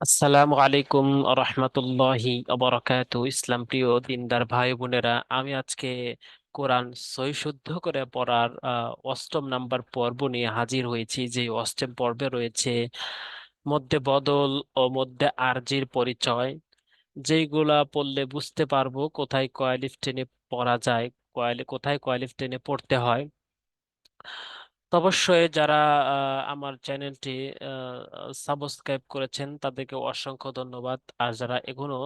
আসসালামু আলাইকুম রহমতুল্লাহি অবরাকাতু ইসলাম প্রিয় দিনদার ভাই বোনেরা, আমি আজকে কোরআন সহি শুদ্ধ করে পড়ার অষ্টম নাম্বার পর্ব নিয়ে হাজির হয়েছি। যে অষ্টম পর্বে রয়েছে মধ্যে বদল ও মধ্যে আরজির পরিচয়। যেইগুলা পড়লে বুঝতে পারব কোথায় কয়ালিফ টেনে পড়া যায় কয়ালি কোথায় কয়ালিফ টেনে পড়তে হয়। অবশ্যই যারা আমার চ্যানেলটি সাবস্ক্রাইব করেছেন তাদেরকে অসংখ্য ধন্যবাদ। আর যারা এখনও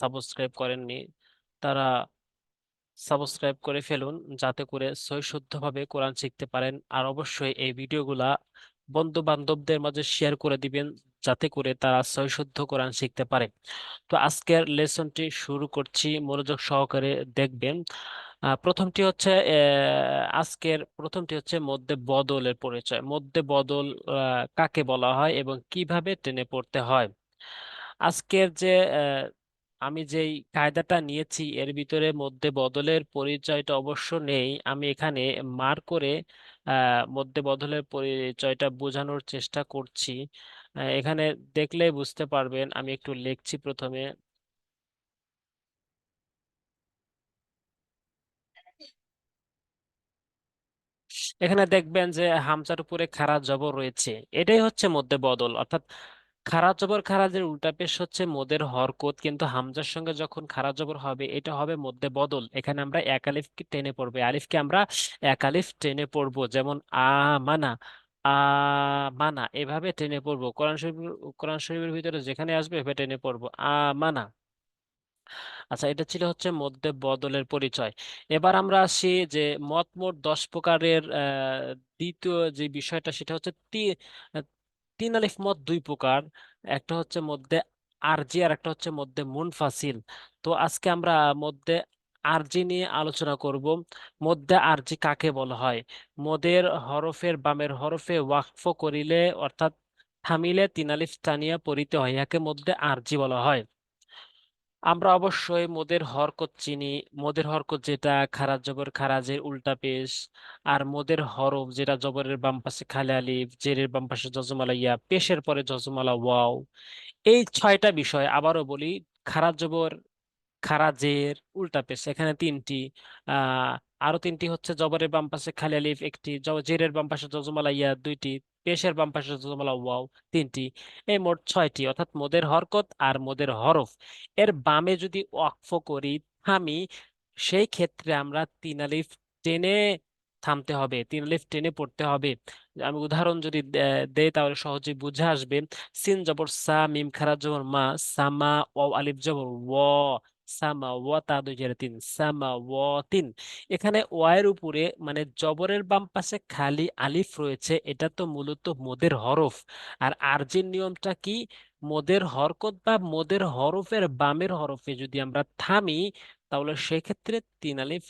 সাবস্ক্রাইব করেননি, তারা সাবস্ক্রাইব করে ফেলুন যাতে করে সহি শুদ্ধভাবে কোরআন শিখতে পারেন। আর অবশ্যই এই ভিডিওগুলা বন্ধু বান্ধবদের মাঝে শেয়ার করে দিবেন যাতে করে তারা সহি শুদ্ধ কোরআন শিখতে পারে। তো আজকের লেসনটি শুরু করছি। মনোযোগ সহকারে দেখবেন। প্রথমটি হচ্ছে আজকের প্রথমটি হচ্ছে মধ্যে বদলের পরিচয়। মধ্যে বদল কাকে বলা হয় এবং কীভাবে টেনে পড়তে হয়? আজকের যে আমি যেই কায়দাটা নিয়েছি, এর ভিতরে মধ্যে বদলের পরিচয়টা অবশ্য নেই। আমি এখানে মার করে মধ্যে বদলের পরিচয়টা বোঝানোর চেষ্টা করছি। এখানে দেখলেই বুঝতে পারবেন, আমি একটু লিখছি প্রথমে। এখানে দেখবেন যে হামজার উপরে খাড়া জবর রয়েছে। এটাই হচ্ছে মধ্যে বদল। অর্থাৎ খাড়া জবর খারাজের উল্টা পেশ হচ্ছে মদের হরকত, কিন্তু হামজার সঙ্গে যখন খাড়া জবর হবে, এটা হবে মধ্যে বদল। এখানে আমরা এক আলিফকে টেনে পড়ব। আলিফকে আমরা এক আলিফ টেনে পড়ব, যেমন আ মানা মানা এভাবে টেনে পড়ব। কোরআন শরীফ কোরআন শরীফের ভিতরে যেখানে আসবে, এভাবে টেনে পড়ব। আ মানা আচ্ছা এটা ছিল হচ্ছে মধ্যে বদলের পরিচয়। এবার আমরা আসি যে মত মোট দশ প্রকারের দ্বিতীয় যে বিষয়টা সেটা হচ্ছে তিন আলিফ মত দুই প্রকার। একটা হচ্ছে মধ্যে আরজি আর একটা হচ্ছে মধ্যে মুনফাসিল। তো আজকে আমরা মধ্যে আরজি নিয়ে আলোচনা করব। মধ্যে আরজি কাকে বলা হয়? মদের হরফের বামের হরফে ওয়াকফ করিলে অর্থাৎ থামিলে তিন আলিফ টানিয়া পড়িতে হয় ইয়াকে মধ্যে আরজি বলা হয়। আমরা অবশ্যই মোদের হরকত চিনি, মোদের হরকত যেটা খারাজ জবর খারাজের উল্টা পেশ, আর মোদের হরফ যেটা জবরের বাম পাশে খালি আলিফ, জেরের বাম পাশে জজমালা ইয়া, পেশের পরে জজমালা ওয়াও। এই ছয়টা বিষয় আবারও বলি খারাজ জবর, খারাজের, উল্টা পেশ, এখানে তিনটি। আহ আরও তিনটি হচ্ছে জবরের বাম পাশে খালি আলিফ, একটি জেরের বাম পাশে জজমালা ইয়া, দুইটি। পেশের বাম পাশে জজমালা ওয়াও তিনটি, এই মোট ছয়টি, অর্থাৎ মোদের হরকত আর মোদের হরফ। এর বামে যদি ওয়াকফ করি থামি সেই ক্ষেত্রে আমরা তিন আলিফ টেনে থামতে হবে, তিন আলিফ টেনে পড়তে হবে। আমি উদাহরণ যদি দেই তাহলে সহজে বুঝে আসবে। সিন জবর সা, মিম খারা জবর মা, সামা ও আলিফ জবর ওয়া দুই তিন এখানে ওয়ার উপরে মানে জবরের বাম পাশে খালি আলিফ রয়েছে, এটা তো মূলত মোদের হরফ। আর নিয়মটা কি? মোদের হরকত বা মোদের হরফের বামের হরফে যদি আমরা থামি, তাহলে সেক্ষেত্রে তিন আলিফ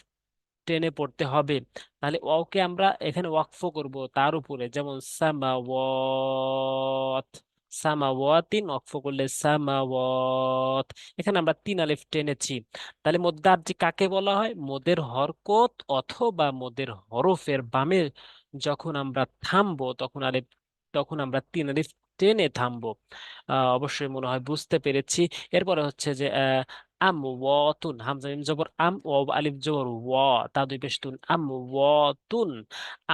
টেনে পড়তে হবে। তাহলে ওকে আমরা এখানে ওয়াকফ করব তার উপরে, যেমন সামাওয়াত। সামাওয়াতিন ওয়াকফ করলে সামাওয়াত। এখানে আমরা তিন আলিফ টেনেছি তাহলে মদ্দার্জি কাকে বলা হয়? মোদের হরকত অথবা মোদের হরফের বামে যখন আমরা থামবো, তখন আলিফ, তখন আমরা তিন আলিফ টেনে থামবো। অবশ্যই মনে হয় বুঝতে পেরেছি। এরপরে হচ্ছে যে আম ওয়াতুন হামজা জবর, আম ও আলিফ, জবর, ওয়া তা দুই পেশ তুন আম ওয়াতুন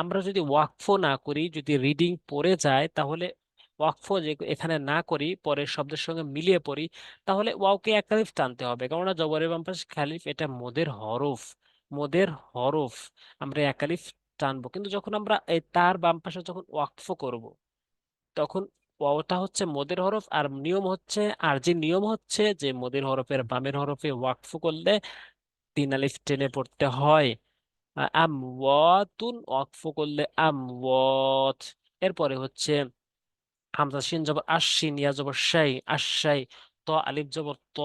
আমরা যদি ওয়াকফ না করি, যদি রিডিং পড়ে যায়, তাহলে ওয়াকফ যে এখানে না করি, পরের শব্দের সঙ্গে মিলিয়ে পড়ি, তাহলে ওয়াওকে একালিফ টানতে হবে। কেননা জবরের বাম খালিফ এটা মোদের হরফ মোদের হরফ, আমরা একালিফ টানবো। কিন্তু যখন আমরা এই তার বাম পাশে যখন ওয়াকফ করব, তখন ওটা হচ্ছে মোদের হরফ আর নিয়ম হচ্ছে, আর যে নিয়ম হচ্ছে যে মোদের হরফের বামের হরফে ওয়াকফ করলে তিন আলিফ টেনে পড়তে হয়। আ- আমওয়াতুন ওয়াকফ করলে আমওয়াত এরপরে হচ্ছে হামজা শিন জবর আশিন ইয়া জবর শাই আশাই, ত, আলিফ জবর ত,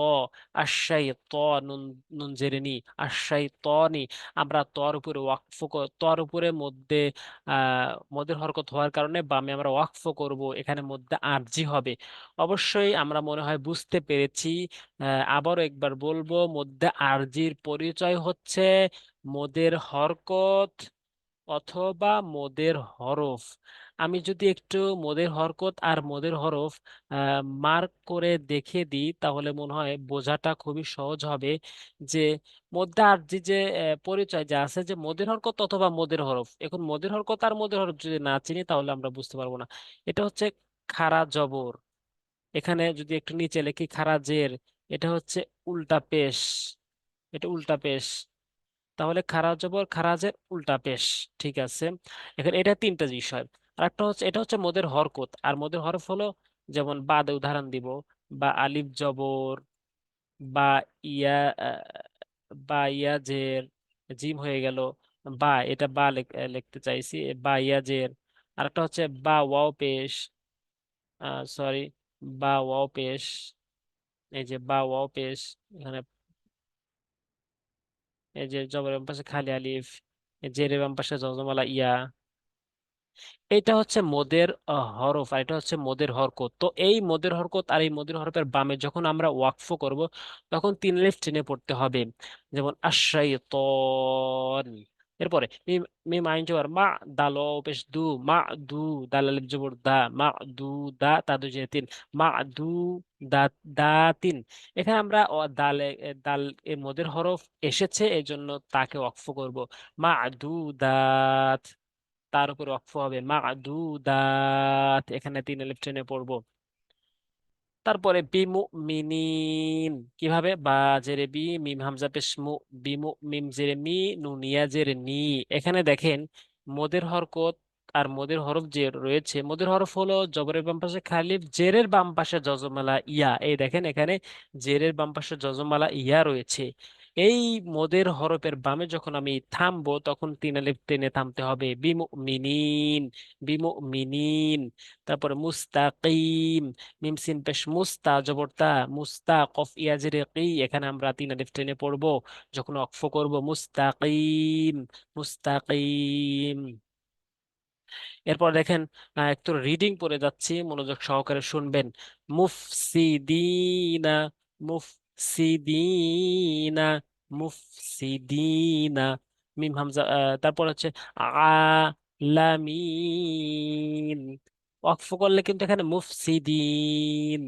আশাই, ত, নুন নুন জেরে নি, আশাই, ত, নি। আমরা তর উপরে ওয়াকফ তর উপরে মধ্যে আহ মধ্যের হরকত হওয়ার কারণে বামে আমরা ওয়াকফ করব, এখানে মধ্যে আরজি হবে। অবশ্যই আমরা মনে হয় বুঝতে পেরেছি আবারও একবার বলব, মধ্যে আরজির পরিচয় হচ্ছে মোদের হরকত অথবা মোদের হরফ। আমি যদি একটু মোদের হরকত আর মোদের হরফ মার্ক করে দেখিয়ে দিই, তাহলে মনে হয় বোঝাটা খুবই সহজ হবে যে মধ্যে আর যে যে পরিচয় যে আছে যে মোদের হরকত অথবা মোদের হরফ। এখন মোদের হরকত আর মোদের হরফ যদি না চিনি, তাহলে আমরা বুঝতে পারব না। এটা হচ্ছে খাড়া জবর। এখানে যদি একটু নিচে লিখি, খাড়া জের, এটা হচ্ছে উল্টা পেশ। এটা উল্টা পেশ। তাহলে খাড়া জবর খারাজের উল্টা পেশ ঠিক আছে। এখানে এটা তিনটা বিষয়। আর একটা হচ্ছে, এটা হচ্ছে মোদের হরকত। আর মোদের হরফ হলো যেমন বাদে উদাহরণ দিব, বা আলিফ জবর, বা ইয়া বা ইয়া জের জিম হয়ে গেল, বা এটা বা লিখ- লিখতে চাইছি, বা ইয়াজের। আর একটা হচ্ছে বা ওয়াও পেশ সরি, বা ওয়াও পেশ, এই যে বা ওয়াও পেশ, এখানে এই যে জবরের বাম পাশে খালি আলিফ জেরের বাম পাশে জজমালা ইয়া। এটা হচ্ছে মোদের হরফ আর এটা হচ্ছে মোদের হরকত। তো এই মোদের হরকত আর এই মোদের হরফের বামে যখন আমরা ওয়াকফ করব, তখন তিন লিফ টেনে পড়তে হবে। যেমন আশাইতন এরপরে মিম আইন জবর মা দাল পেশ দু, মা দু দাল জবর দা, মা দু দা তা দু জের তিন, মা দু দা দা তিন। এখানে আমরা দালে দাল এর মোদের হরফ এসেছে এই জন্য তাকে ওয়াকফ করব। মা দু দাত তার উপর ওয়াকফ হবে। মা'দুদাত এখানে তিন আলিফ পড়ব। তারপরে বিমু মিনিন কীভাবে? বা জেরে বি, মিম হামজা পেশমু, বিমু, মিম জেরে মি, নুনিয়া জেরে নি। এখানে দেখেন, মোদের হরকত আর মোদের হরফ যে রয়েছে, মোদের হরফ হলো জবরের বাম পাশে খালিফ, জেরের বাম পাশে জজমালা ইয়া। এই দেখেন এখানে জেরের বাম পাশে জজমালা ইয়া রয়েছে। এই মোদের হরফের বামে যখন আমি থামবো, তখন তিন আলিফ টেনে থামতে হবে। বিমুমিনিন বিমুমিনিন, তারপরে মুস্তাকিম, মিম সিন পেশ মুস্তা জবরতা মুস্তা, কফ ইয়াজের কি এখানে আমরা তিন আলিফ টেনে পড়ব। যখন অক্ফ করব, মুস্তাকিম মুস্তাকিম। এরপর দেখেন একটু রিডিং পড়ে যাচ্ছি, মনোযোগ সহকারে শুনবেন। মুফসিদিনা মুফসিদিনা মুফসিদিনা, মিম হামজা তারপর হচ্ছে আলামিন ওয়াকফ করলে কিন্তু এখানে মুফসিদিন,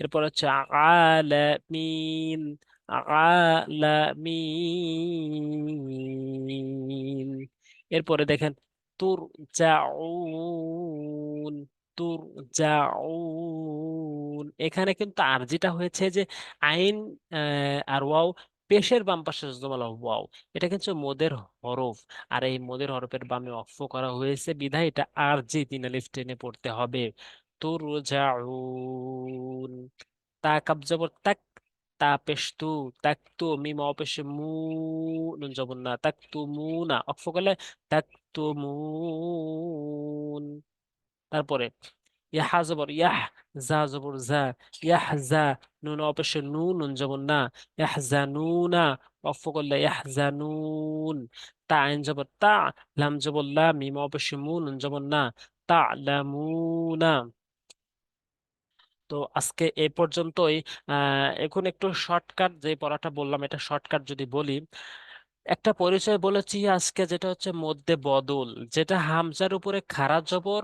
এরপর হচ্ছে আলামিন আলামিন এরপরে দেখেন তুরজাউন। তুরজাউন এখানে কিন্তু আর যেটা হয়েছে যে আইন আর ওয়াও, পেশের বাম পাশে ওয়াও। এটা কিন্তু মোদের হরফ। আর এই মোদের হরফের বামে অক্ফ করা হয়েছে বিধায়, এটা আর জি তিন আলিফ টেনে পড়তে হবে। তুরজাউন, তা কাব জবর তাক, তা পেশ তু তাক তু, মিম অপেশ মু, নুন জবর না, তাক তু মু না। অক্ফ করলে তাক তু মুন তারপরে ইয়াহা জবর ইয়াহ জা জবর জা ইয়াহ জা নুন অপেশ নু নুন জবর না ইয়াহ জা নুনা অক্ফ করলে ইয়াহ জা নুন তা আইন জবর তা লাম জবর লা মিম অপেশ মু নুন জবর না তা লামুনা তো আজকে এই পর্যন্তই। এখন একটু শর্টকাট যে পড়াটা বললাম, এটা শর্টকাট যদি বলি, একটা পরিচয় বলেছি আজকে, যেটা হচ্ছে মধ্যে বদল, যেটা হামজার উপরে খাড়া জবর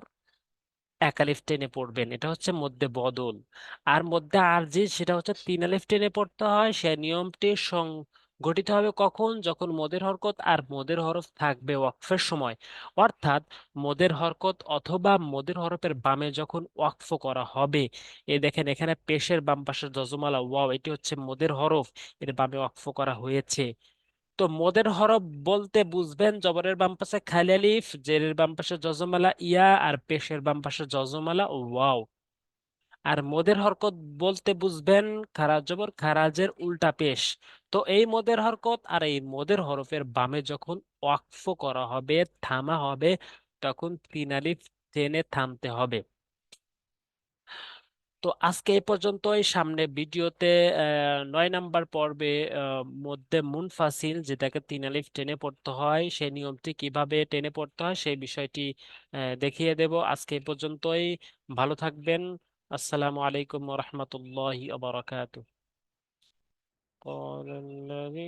এক আলিফ টেনে পড়বেন, এটা হচ্ছে মধ্যে বদল। আর মধ্যে আরজি সেটা হচ্ছে তিন আলিফ টেনে পড়তে হয়, সে নিয়মটি সংগঠিত হবে কখন? যখন মদের হরকত, আর মদের হরফ থাকবে ওয়াকফের সময়। অর্থাৎ মদের হরকত অথবা মদের হরফের বামে যখন ওয়াকফ করা হবে, এ দেখেন এখানে পেশের বাম পাশের যজমালা, ওয়াও, এটি হচ্ছে মদের হরফ, এর বামে ওয়াকফ করা হয়েছে। তো মদের হরফ বলতে বুঝবেন জবরের বাম পাশে খালি আলিফ, জেরের বাম পাশে জজমালা ইয়া আর পেশের বাম পাশে জজমালা ওয়াও। আর মদের হরকত বলতে বুঝবেন খারাজ জবর খারাজের উল্টা পেশ। তো এই মদের হরকত আর এই মদের হরফের বামে যখন ওয়াকফ করা হবে, থামা হবে, তখন তিন আলিফ টেনে থামতে হবে। তো আজকে এই পর্যন্তই। সামনে ভিডিওতে নয় নাম্বার পর্বে মধ্যে মুনফাসিল যেটাকে তিন আলিফ টেনে পড়তে হয় সেই নিয়মটি কীভাবে টেনে পড়তে হয় সেই বিষয়টি দেখিয়ে দেব। আজকে এই পর্যন্তই। ভালো থাকবেন। আসসালামু আলাইকুম রহমতুল্লাহি